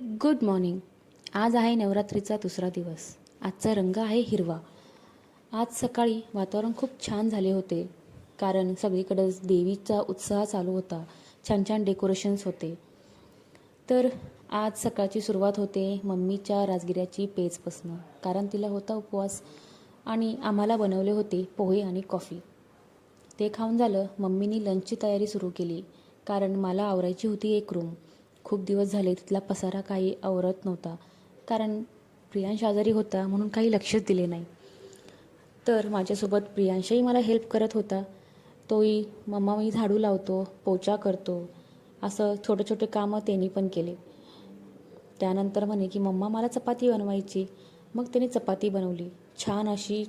Good morning आज आहे नवरात्रीचा दुसरा दिवस. आजचा रंग आहे हिरवा. आज सकाळी वातावरण खूप छान झाले होते कारण सगळीकडंच देवीचा उत्साह चालू होता. छान छान डेकोरेशन्स होते. तर आज सकाळची सुरुवात होते मम्मीच्या राजगिऱ्याची पेजपासनं कारण तिला होता उपवास आणि आम्हाला बनवले होते पोहे आणि कॉफी ते खाऊन झालं मम्मीनी लंचची तयारी सुरू केली कारण मला आवरायची होती एक रूम खूप दिवस झाले तिथला पसारा काही आवरत नव्हता. कारण प्रियांश आजारी होता म्हणून काही लक्षच दिले नाही. तर माझ्यासोबत प्रियांशही मला हेल्प करत होता. तोही मम्मा मी झाडू लावतो पोचा करतो. असं छोटे छोटे कामं त्यांनी पण केले. त्यानंतर म्हणे की मम्मा मला चपाती बनवायची. मग त्याने चपाती बनवली. छान अशी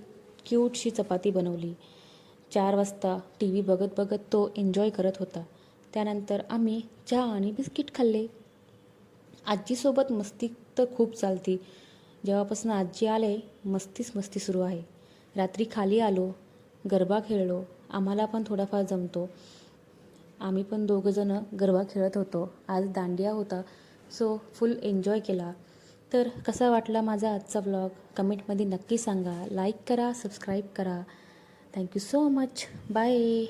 क्यूटशी चपाती बनवली. चार वाजता टी व्ही बघत बघत तो एन्जॉय करत होता. त्यानंतर आम्ही चहा आणि बिस्किट खाल्ले. आजीसोबत मस्ती तर खूप चालती. जेव्हापासून आजी आले मस्तीच मस्ती सुरू आहे. रात्री खाली आलो गरबा खेळलो आम्हाला पण थोडाफार जमतो. आम्ही पण दोघंजणं गरबा खेळत होतो. आज दांडिया होता सो फुल एन्जॉय केला. तर कसा वाटला माझा आजचा ब्लॉग कमेंटमध्ये नक्की सांगा. लाईक करा सबस्क्राईब करा. Thank you so much bye